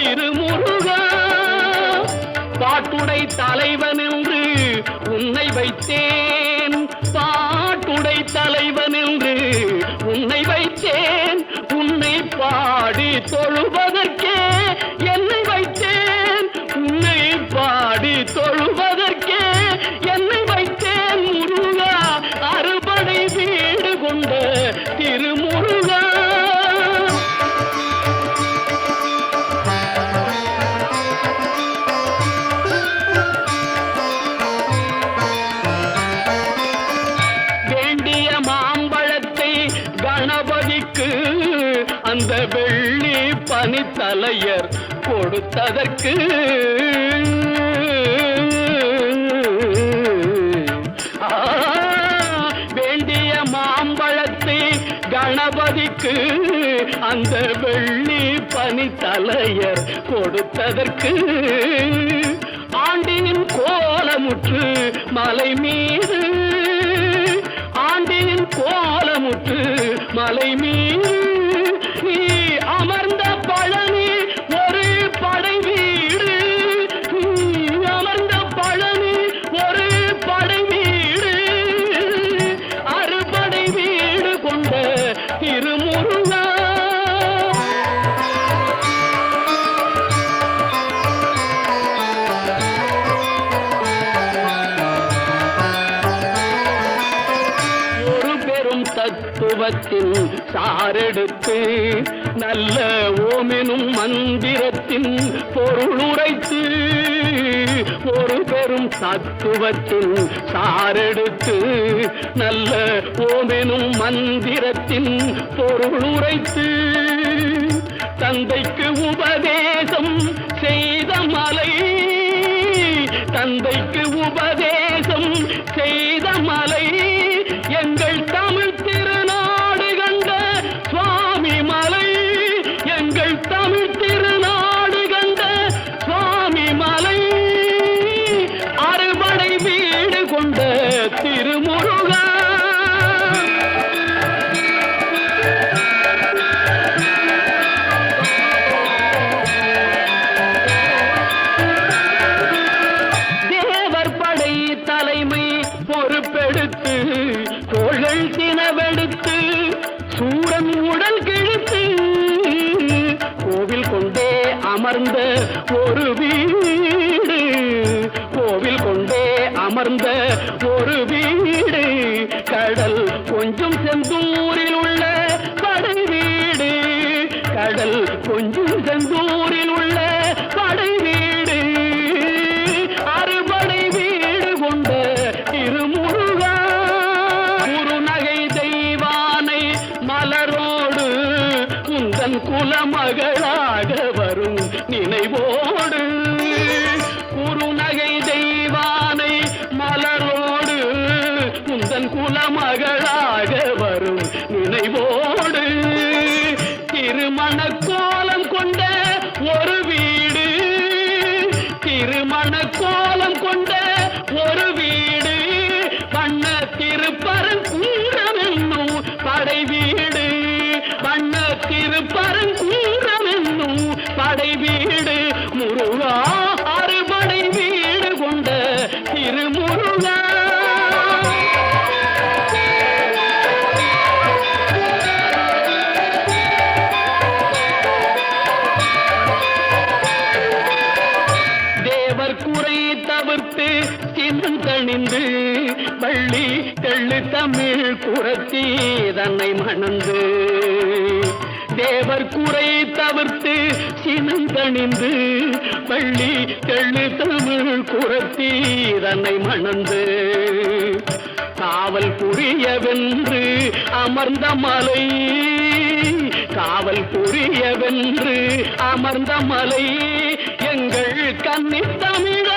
திருமுருகா பாட்டுடை தலைவன் என்று உன்னை வைத்தேன். பாட்டுடை தலைவன் என்று உன்னை வைத்தேன். உன்னை பாடி தொழுவதற்கே கொடுத்ததற்கு ஆ, வேண்டிய மாம்பழத்தை கணபதிக்கு அந்த வெள்ளி பனித்தலையர் கொடுத்ததற்கு ஆண்டியின் கோலமுற்று மலை மீது ஆண்டியின் கோலமுற்று மலை மீது தத்துவத்தின் சாரெடுத்து நல்ல ஓமெனும் மந்திரத்தின் பொருளுரைத்து ஒரு பெரும் தத்துவத்தின் சாரெடுத்து நல்ல ஓமெனும் மந்திரத்தின் பொருளுரைத்து தந்தைக்கு உபதே அமர்ந்த ஒரு வீடு கோவில் கொண்டே அமர்ந்த ஒரு வீடு கடல் கொஞ்சம் செந்தூரில் உள்ள படை வீடு கடல் கொஞ்சம் செந்தூர் தன் குலமகளாக வரும் நினைவோடு. குறுநகை தெய்வானை மலரோடு குந்தன் குலமகளாக வரும் நினைவோடு. திருமணக்கோ திருப்பரங்கூரம் படை வீடு முருகா அறுபடை வீடு கொண்ட திருமுருகா. தேவர் குறை தவிர்த்து சின்னம் தணிந்து வள்ளி தெள்ளு தமிழ் குரத்தி தன்னை மணந்து தேவர் குறை தவிர்த்து சினம் தணிந்து வள்ளி தமிழ் குரத்தி தன்னை மணந்து. காவல் புரியவென்று அமர்ந்த மலை காவல் புரியவென்று அமர்ந்த மலை எங்கள் கன்னி தமிழ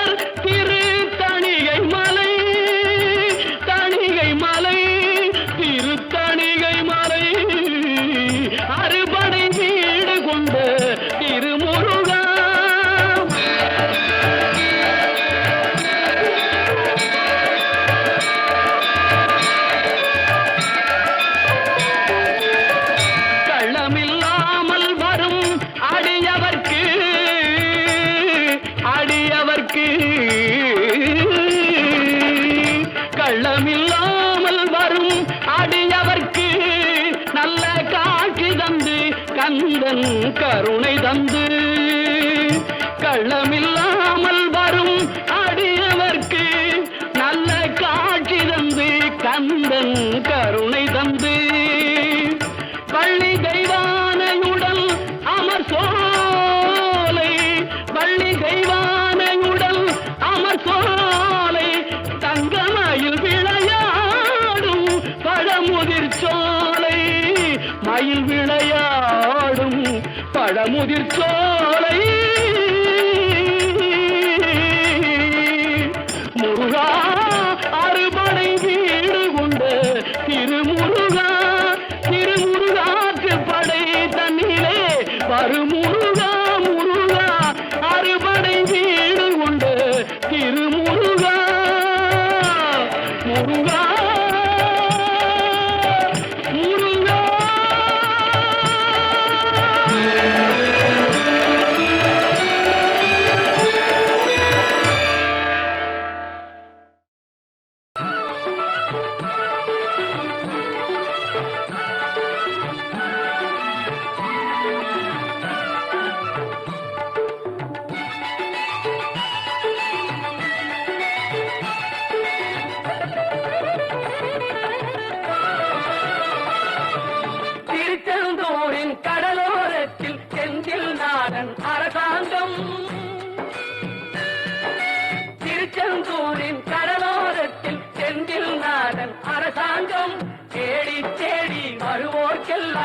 கருணை தந்து கள்ளமில்லாமல் பழமுதிர் சோலை. முருகா அறுபடை வீடு கொண்டு திருமுருகா திருமுருகாற்று படை தன்னிலே வருமுருகா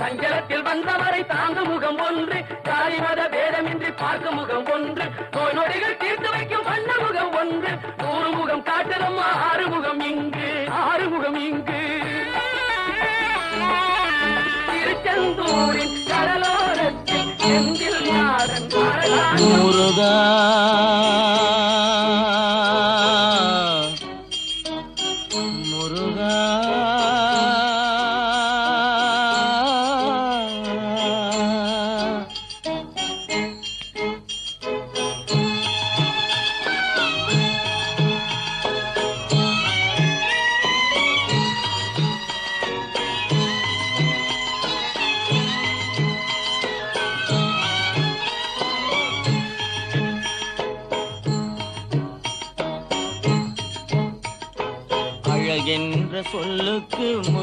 சஞ்சலத்தில் வந்தவரை தாங்கும் முகம் ஒன்று ஜாதி மத பேதமின்றி பார்க்கும் முகம் ஒன்று நோய் நொடிகள் தீர்த்து வைக்கும் வண்ண முகம் ஒன்று நூறு முகம் காட்டுதம்மா ஆறுமுகம் இங்கு ஆறுமுகம் இங்கு. திருச்செந்தூரின் கடலோரத்தில் செந்தில் நாடன் முருகா.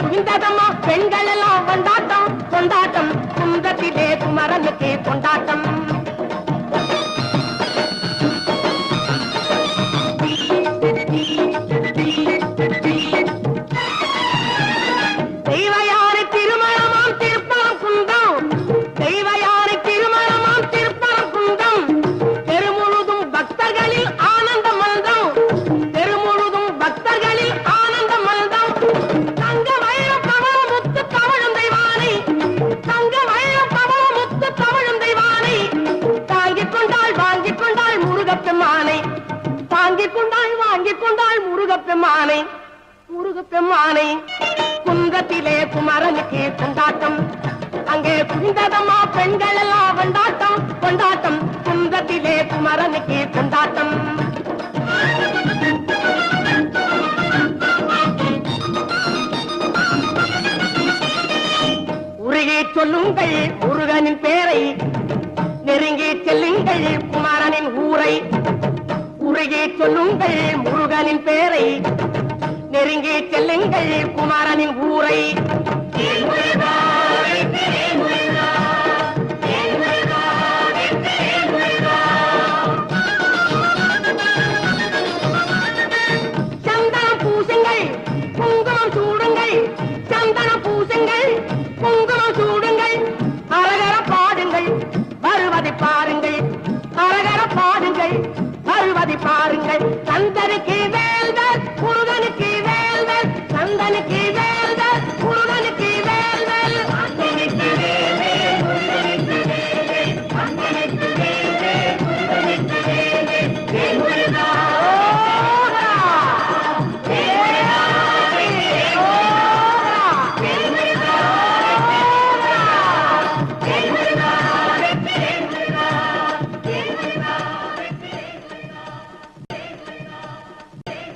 குவிந்ததம்மா பெண்கள் எல்லாம் கொண்டாட்டம் கொண்டாட்டம். குந்தத்திலே குமரனுக்கு கொண்டாட்டம். குவிந்ததம்மா பெண்கள் எல்லாம் கொண்டாட்டம் கொண்டாட்டம். குன்றத்திலே குமரனுக்கு கொண்டாட்டம். உருகி சொல்லுங்கள் முருகனின் பேரை. நெருங்கி செல்லுங்கள் குமரனின் ஊரை. உருகி சொல்லுங்கள் முருகனின் பேரை. நெருங்கி செல்லுங்கள் குமரனின் ஊரை.